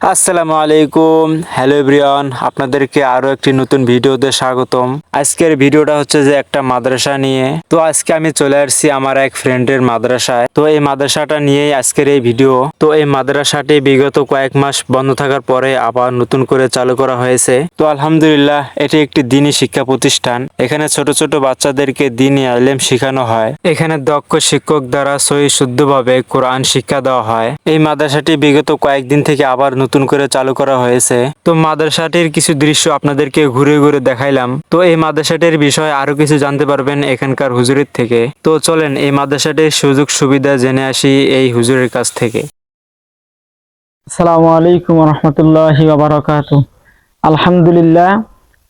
আসসালামু আলাইকুম। Hello everyone আপনাদেরকে আরও একটি নতুন ভিডিওতে স্বাগতম। আজকের ভিডিওটা হচ্ছে যে একটা মাদ্রাসা নিয়ে। তো আজকে আমি চলে আসছি আমার এক ফ্রেন্ডের মাদ্রাসায়। তো এই মাদ্রাসাটা নিয়েই আজকের এই ভিডিও। তো এই মাদ্রাসাটি বিগত কয়েক মাস বন্ধ থাকার পরে আবার নতুন করে চালু করা হয়েছে। তো আলহামদুলিল্লাহ, এটি একটি দিনী শিক্ষা প্রতিষ্ঠান। এখানে ছোট ছোট বাচ্চাদেরকে দিনী আলেম শেখানো হয়। এখানে দক্ষ শিক্ষক দ্বারা সহি শুদ্ধভাবে কোরআন শিক্ষা দেওয়া হয়। এই মাদ্রাসাটি বিগত কয়েকদিন থেকে আবার নতুন করে চালু করা হয়েছে। তো মাদ্রাসাটির কিছু দৃশ্য আপনাদেরকে ঘুরে ঘুরে দেখাইলাম। তো এই মাদ্রাসাটির বিষয়ে আরও কিছু জানতে পারবেন এখানকার হুজুরের থেকে। তো চলেন, এই মাদ্রাসাটির সুযোগ সুবিধা জেনে আসি এই হুজুরের কাছ থেকে। আসসালামু আলাইকুম রহমতুল্লাহি আলহামদুলিল্লাহ,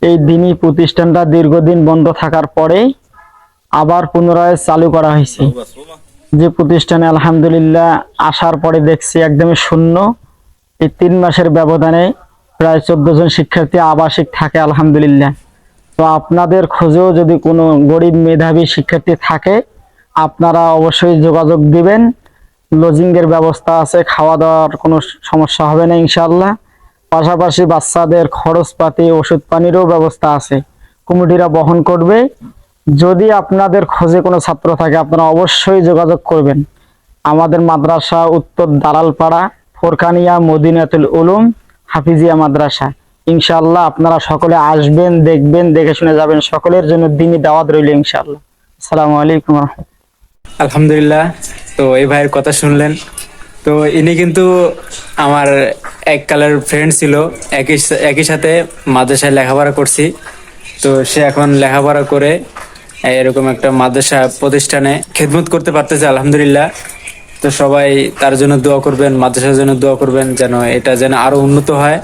এই দিনী প্রতিষ্ঠানটা দীর্ঘদিন বন্ধ থাকার পরে আবার পুনরায় চালু করা হয়েছে। যে প্রতিষ্ঠানে আলহামদুলিল্লাহ আসার পরে দেখছি একদমই শূন্য। এই তিন মাসের ব্যবধানে প্রায় চোদ্দ জন শিক্ষার্থী আবাসিক থাকে, আলহামদুলিল্লাহ। তো আপনাদের খোঁজেও যদি কোনো গরিব মেধাবী শিক্ষার্থী থাকে, আপনারা অবশ্যই যোগাযোগ দিবেন। লজিংয়ের ব্যবস্থা আছে খাওয়া দাওয়ার কোনো সমস্যা হবে না ইনশাল্লাহ পাশাপাশি বাচ্চাদের খরচপাতি ওষুধ পানিরও ব্যবস্থা আছে, কমিটিরা বহন করবে। যদি আপনাদের খোঁজে কোনো ছাত্র থাকে, আপনারা অবশ্যই যোগাযোগ করবেন। আমাদের মাদ্রাসা উত্তর দালালপাড়া ফোরকানিয়া মদিনাতুল উলুম হাফিজিয়া মাদ্রাসা। ইনশাআল্লাহ আপনারা সকলে আসবেন, দেখবেন, দেখে শুনে যাবেন। সকলের জন্য দিনই দাওয়াত রইল ইনশাআল্লাহ। আসসালামু আলাইকুম আলহামদুলিল্লাহ। তো এই ভাইয়ের কথা শুনলেন। তো ইনি কিন্তু আমার এক কালার ফ্রেন্ড ছিল। একই একই সাথে মাদ্রাসায় লেখাপড়া করছি। তো সে এখন লেখাপড়া করে এরকম একটা মাদ্রাসা প্রতিষ্ঠানে খেদমত করতে পারতেছে, আলহামদুলিল্লাহ। তো সবাই তার জন্য দোয়া করবেন মাদ্রাসার জন্য দোয়া করবেন যেন এটা যেন আরও উন্নত হয়।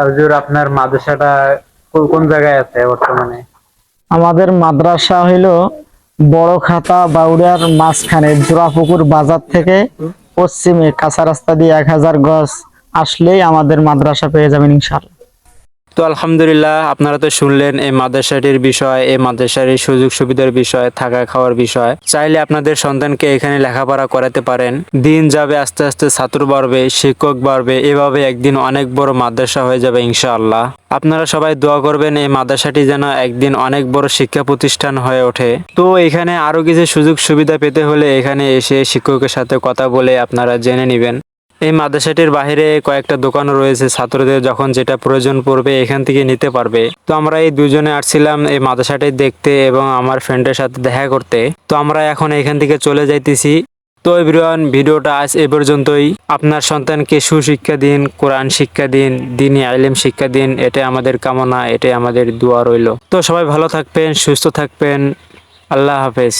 হুজুর আপনার মাদ্রাসাটা কোন জায়গায় আছে বর্তমানে? আমাদের মাদ্রাসা হইল বড় খাতা বাউরিয়ার মাঝখানে জোড়াপুকুর বাজার থেকে পশ্চিমে কাঁচা রাস্তা দিয়ে এক হাজার গজ আসলেই আমাদের মাদ্রাসা পেয়ে যাবেন ইনশাল্লাহ তো আলহামদুলিল্লাহ, আপনারা তো শুনলেন এই মাদ্রাসাটির বিষয়, এই মাদ্রাসার সুযোগ সুবিধার বিষয়, থাকা খাওয়ার বিষয়। চাইলে আপনাদের সন্তানকে এখানে লেখাপড়া করাতে পারেন। দিন যাবে আস্তে আস্তে ছাত্র বাড়বে, শিক্ষক বাড়বে, এভাবে একদিন অনেক বড় মাদ্রাসা হয়ে যাবে ইনশাআল্লাহ। আপনারা সবাই দোয়া করবেন এই মাদ্রাসাটি যেন একদিন অনেক বড় শিক্ষা প্রতিষ্ঠান হয়ে ওঠে। তো এখানে আরও কিছু সুযোগ সুবিধা পেতে হলে এখানে এসে শিক্ষকের সাথে কথা বলে আপনারা জেনে নেবেন। এই মাদ্রাসাটির বাইরে কয়েকটা দোকানও রয়েছে। ছাত্রদের যখন যেটা প্রয়োজন পড়বে এখান থেকে নিতে পারবে। তো আমরা এই দুজনে আসছিলাম এই মাদ্রাসাটি দেখতে এবং আমার ফ্রেন্ডের সাথে দেখা করতে। তো আমরা এখন এখান থেকে চলে যাইতেছি। তো এভরিওয়ান, ভিডিওটা আজ এ পর্যন্তই। আপনার সন্তানকে সুশিক্ষা দিন, কোরআন শিক্ষা দিন, দিনী আইলেম শিক্ষা দিন। এটাই আমাদের কামনা, এটাই আমাদের দোয়া রইল। তো সবাই ভালো থাকবেন, সুস্থ থাকবেন। আল্লাহ হাফেজ।